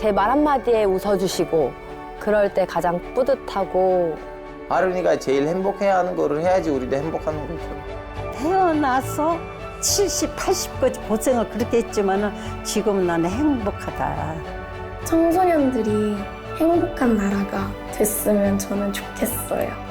제 말 한마디에 웃어주시고 그럴 때 가장 뿌듯하고 아른이가 제일 행복해하는 거를 해야지 우리도 행복하는 거죠. 태어나서 70, 80까지 고생을 그렇게 했지만은 지금 나는 행복하다. 청소년들이 행복한 나라가 됐으면 저는 좋겠어요.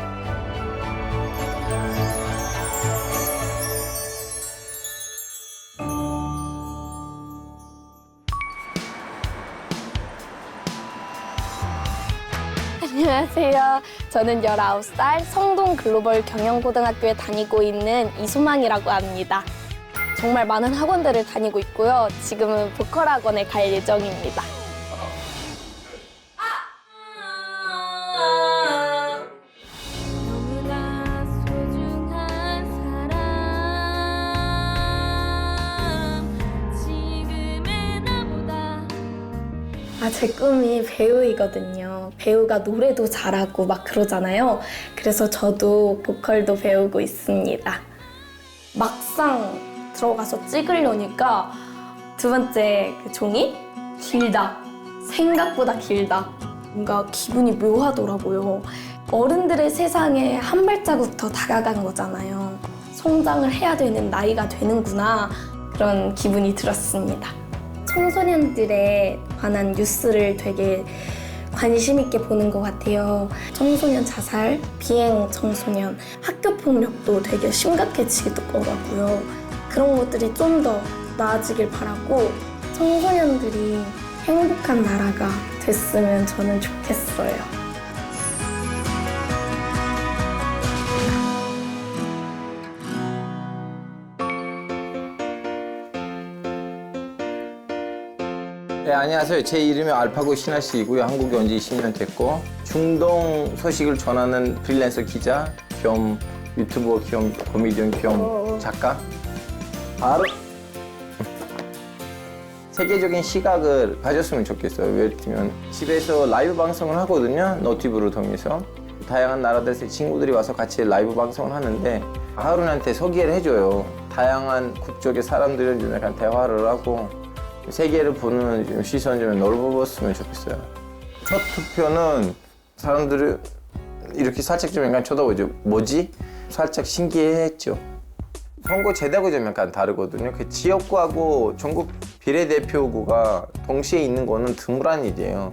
안녕하세요. 저는 19살 성동 글로벌 경영고등학교에 다니고 있는 이소망이라고 합니다. 정말 많은 학원들을 다니고 있고요. 지금은 보컬 학원에 갈 예정입니다. 아, 제 꿈이 배우이거든요. 배우가 노래도 잘하고 막 그러잖아요. 그래서 저도 보컬도 배우고 있습니다. 막상 들어가서 찍으려니까 두 번째 그 종이 길다. 생각보다 길다. 뭔가 기분이 묘하더라고요. 어른들의 세상에 한 발자국 더 다가간 거잖아요. 성장을 해야 되는 나이가 되는구나. 그런 기분이 들었습니다. 청소년들에 관한 뉴스를 되게 관심 있게 보는 것 같아요. 청소년 자살, 비행 청소년, 학교 폭력도 되게 심각해지더라고요. 그런 것들이 좀 더 나아지길 바라고 청소년들이 행복한 나라가 됐으면 저는 좋겠어요. 네, 안녕하세요. 제 이름이 알파고 신하 씨이고요. 한국에 온 지 20년 됐고 중동 소식을 전하는 프리랜서 기자 겸 유튜버 겸 코미디언 겸 작가. 바로 세계적인 시각을 가졌으면 좋겠어요. 들면 집에서 라이브 방송을 하거든요. 너튜브를 통해서 다양한 나라들에서 친구들이 와서 같이 라이브 방송을 하는데 하루한테 소개를 해줘요. 다양한 국적의 약간 대화를 하고 세계를 보는 좀 시선 좀 넓어봤으면 좋겠어요. 첫 투표는 사람들이 이렇게 살짝 좀 약간 쳐다보죠. 뭐지? 살짝 신기해했죠. 선거 제도가 좀 약간 다르거든요. 그 지역구하고 전국 비례대표구가 동시에 있는 거는 드물한 일이에요.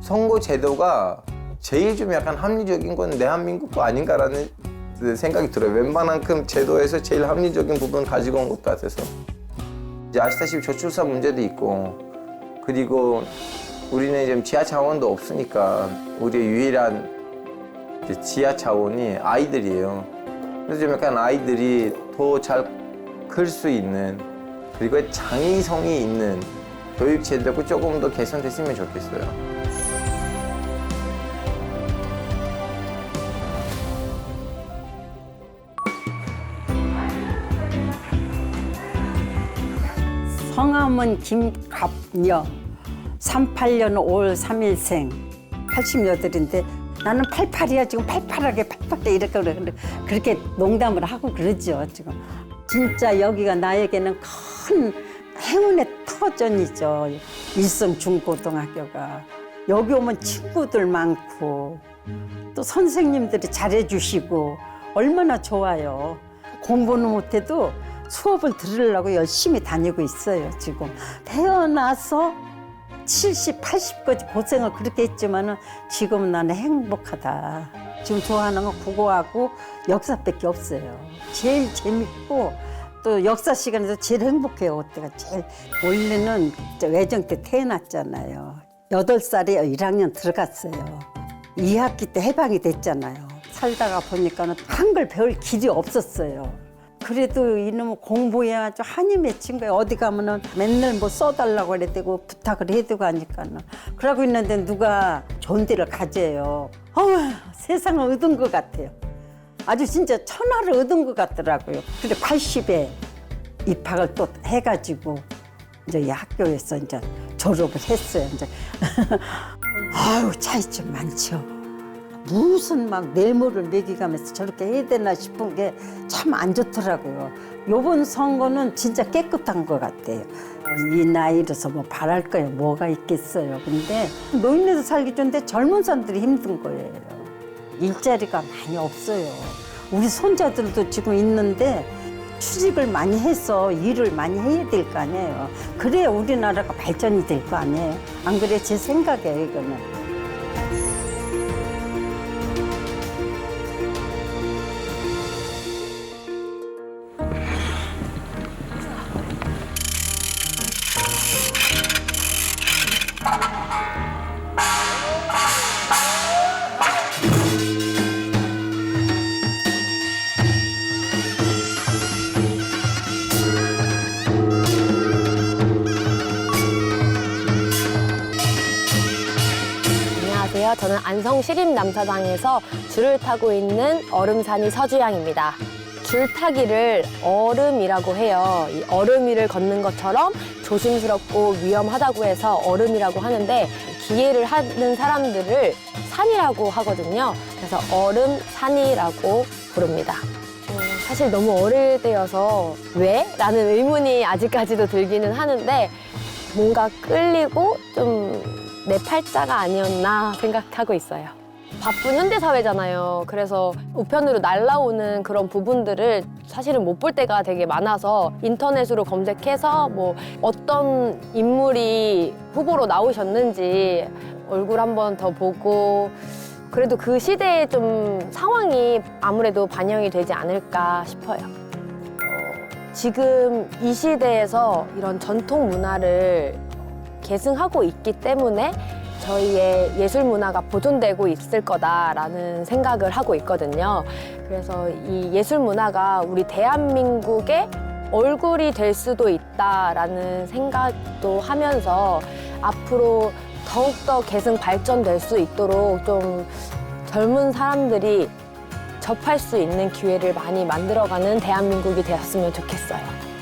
선거 제도가 제일 좀 약간 합리적인 건 대한민국도 아닌가라는 생각이 들어요. 웬만한큼 제도에서 제일 합리적인 부분 가지고 온 것 같아서. 이제 아시다시피 저출산 문제도 있고 그리고 우리는 지금 지하 자원도 없으니까 우리의 유일한 지하 자원이 아이들이에요. 그래서 좀 약간 아이들이 더 잘 클 수 있는 그리고 창의성이 있는 교육 제도가 조금 더 개선됐으면 좋겠어요. 성함은 김갑녀. 38년 5월 3일생. 88인데 나는 88이야. 지금 88하게 88에 이렇게 그래. 그렇게 농담을 하고 그러죠. 지금. 진짜 여기가 나에게는 큰 행운의 터전이죠. 일성 중고등학교가. 여기 오면 친구들 많고 또 선생님들이 잘해주시고 얼마나 좋아요. 공부는 못해도 수업을 들으려고 열심히 다니고 있어요, 지금. 태어나서 70, 80까지 고생을 그렇게 했지만은 지금 나는 행복하다. 지금 좋아하는 건 국어하고 역사밖에 없어요. 제일 재밌고 또 역사 시간에서 제일 행복해요, 그때가 제일. 원래는 저 외정 때 태어났잖아요. 여덟 살에 1학년 들어갔어요. 2학기 때 해방이 됐잖아요. 살다가 보니까는 한글 배울 길이 없었어요. 그래도 이놈은 공부해가지고 한이 맺힌 거예요. 어디 가면은 맨날 뭐 써달라고 그랬대고 부탁을 해두고 하니까는. 그러고 있는데 누가 존대를 가져요. 어휴, 세상을 얻은 것 같아요. 아주 진짜 천하를 얻은 것 같더라고요. 근데 80에 입학을 또 해가지고 이제 이 학교에서 이제 졸업을 했어요. 이제 아유 차이점 많죠. 무슨 막 뇌물을 먹이가면서 저렇게 해야 되나 싶은 게 참 안 좋더라고요. 요번 선거는 진짜 깨끗한 것 같아요. 이 나이로서 뭐 바랄 거야 뭐가 있겠어요. 근데 노인네도 살기 좋은데 젊은 사람들이 힘든 거예요. 일자리가 많이 없어요. 우리 손자들도 지금 있는데 취직을 많이 해서 일을 많이 해야 될 거 아니에요. 그래야 우리나라가 발전이 될 거 아니에요. 안 그래 제 생각이에요 이거는. 저는 안성 시립 남사장에서 줄을 타고 있는 얼음산이 서주양입니다. 줄타기를 얼음이라고 해요. 이 얼음 위를 걷는 것처럼 조심스럽고 위험하다고 해서 얼음이라고 하는데 기회를 하는 사람들을 산이라고 하거든요. 그래서 얼음 산이라고 부릅니다. 음, 사실 너무 어릴 때여서 왜? 라는 의문이 아직까지도 들기는 하는데 뭔가 끌리고 좀 내 팔자가 아니었나 생각하고 있어요. 바쁜 현대 사회잖아요. 그래서 우편으로 날라오는 그런 부분들을 사실은 못 볼 때가 되게 많아서 인터넷으로 검색해서 뭐 어떤 인물이 후보로 나오셨는지 얼굴 한번 더 보고 그래도 그 시대의 좀 상황이 아무래도 반영이 되지 않을까 싶어요. 지금 이 시대에서 이런 전통 문화를 계승하고 있기 때문에 저희의 예술 문화가 보존되고 있을 거다라는 생각을 하고 있거든요. 그래서 이 예술 문화가 우리 대한민국의 얼굴이 될 수도 있다라는 생각도 하면서 앞으로 더욱더 계승 발전될 수 있도록 좀 젊은 사람들이 접할 수 있는 기회를 많이 만들어가는 대한민국이 되었으면 좋겠어요.